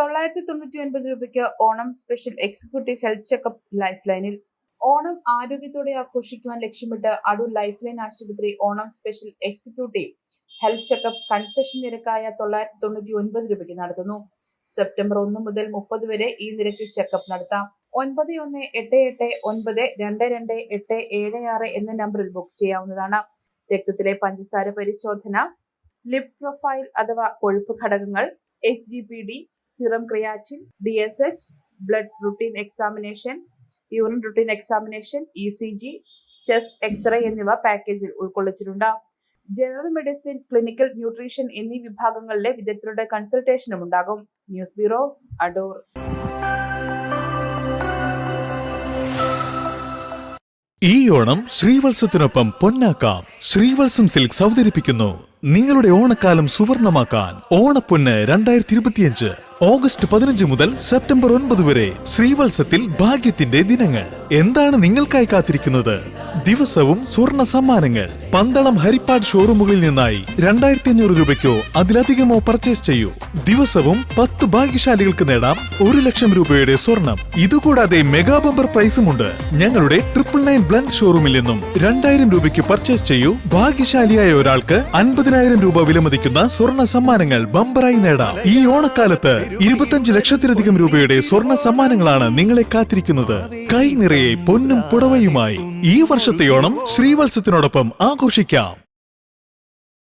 തൊള്ളായിരത്തി തൊണ്ണൂറ്റി ഒൻപത് രൂപയ്ക്ക് Onam special executive health checkup life ലൈനിൽ ഓണം ആരോഗ്യത്തോടെ ആഘോഷിക്കുവാൻ ലക്ഷ്യമിട്ട് അടൂർ ലൈഫ് ലൈൻ ആശുപത്രി Onam special executive health checkup concession നിരക്കായ തൊള്ളായിരത്തി തൊണ്ണൂറ്റി ഒൻപത് രൂപയ്ക്ക് നടത്തുന്നു. സെപ്റ്റംബർ ഒന്ന് മുതൽ മുപ്പത് വരെ ഈ നിരക്കിൽ ചെക്കപ്പ് നടത്താം. ഒൻപത് ഒന്ന് എട്ട് എട്ട് ഒൻപത് രണ്ട് രണ്ട് എട്ട് ഏഴ് ആറ് എന്ന നമ്പറിൽ ബുക്ക് ചെയ്യാവുന്നതാണ്. രക്തത്തിലെ പഞ്ചസാര പരിശോധന ലിപ് പ്രൊഫൈൽ അഥവാ കൊഴുപ്പ് ഘടകങ്ങൾ S G P D serum creatinine D S H blood routine examination urine routine examination E C G chest x-ray എന്നിവ പാക്കേജിൽ ഉൾക്കൊള്ളിച്ചിട്ടുണ്ട്. ജനറൽ മെഡിസിൻ ക്ലിനിക്കൽ ന്യൂട്രീഷൻ എന്നീ വിഭാഗങ്ങളിലെ വിദഗ്ധരുടെ കൺസൾട്ടേഷനും ഉണ്ടാകും. ന്യൂസ് ബ്യൂറോ അഡോർ ഈ ഓണം ശ്രീവത്സത്തിനൊപ്പം പൊന്നാക്കാം. ശ്രീവത്സം സിൽക്സ് അവതരിപ്പിക്കുന്നു നിങ്ങളുടെ ഓണക്കാലം സുവർണമാക്കാൻ ഓണപ്പൊന്ന് രണ്ടായിരത്തി ഇരുപത്തിയഞ്ച് ഓഗസ്റ്റ് പതിനഞ്ച് മുതൽ സെപ്റ്റംബർ ഒൻപത് വരെ ശ്രീവത്സത്തിൽ ഭാഗ്യത്തിന്റെ ദിനങ്ങൾ. എന്താണ് നിങ്ങൾക്കായി കാത്തിരിക്കുന്നത്? ദിവസവും സ്വർണ സമ്മാനങ്ങൾ. പന്തളം ഹരിപ്പാട് ഷോറൂമുകളിൽ നിന്നായി രണ്ടായിരത്തി അഞ്ഞൂറ് രൂപയ്ക്കോ അതിലധികമോ പർച്ചേസ് ചെയ്യൂ. ദിവസവും പത്ത് ഭാഗ്യശാലികൾക്ക് നേടാം ഒരു ലക്ഷം രൂപയുടെ സ്വർണം. ഇതുകൂടാതെ മെഗാ ബമ്പർ പ്രൈസുമുണ്ട് ഞങ്ങളുടെ ട്രിപ്പിൾ നയൻ ബ്ലൻഡ് ഷോറൂമിൽ നിന്നും രണ്ടായിരം രൂപയ്ക്ക് പർച്ചേസ് ചെയ്യൂ. ഭാഗ്യശാലിയായ ഒരാൾക്ക് അൻപതിനായിരം രൂപ വിലമതിക്കുന്ന സ്വർണ സമ്മാനങ്ങൾ ബമ്പറായി നേടാം. ഈ ഓണക്കാലത്ത് ഇരുപത്തഞ്ച് ലക്ഷത്തിലധികം രൂപയുടെ സ്വർണ സമ്മാനങ്ങളാണ് നിങ്ങളെ കാത്തിരിക്കുന്നത്. കൈ നിറയെ പൊന്നും പുടവയുമായി ഈ വർഷത്തെ ഓണം ശ്രീവത്സത്തിനോടൊപ്പം ആഘോഷിക്കാം.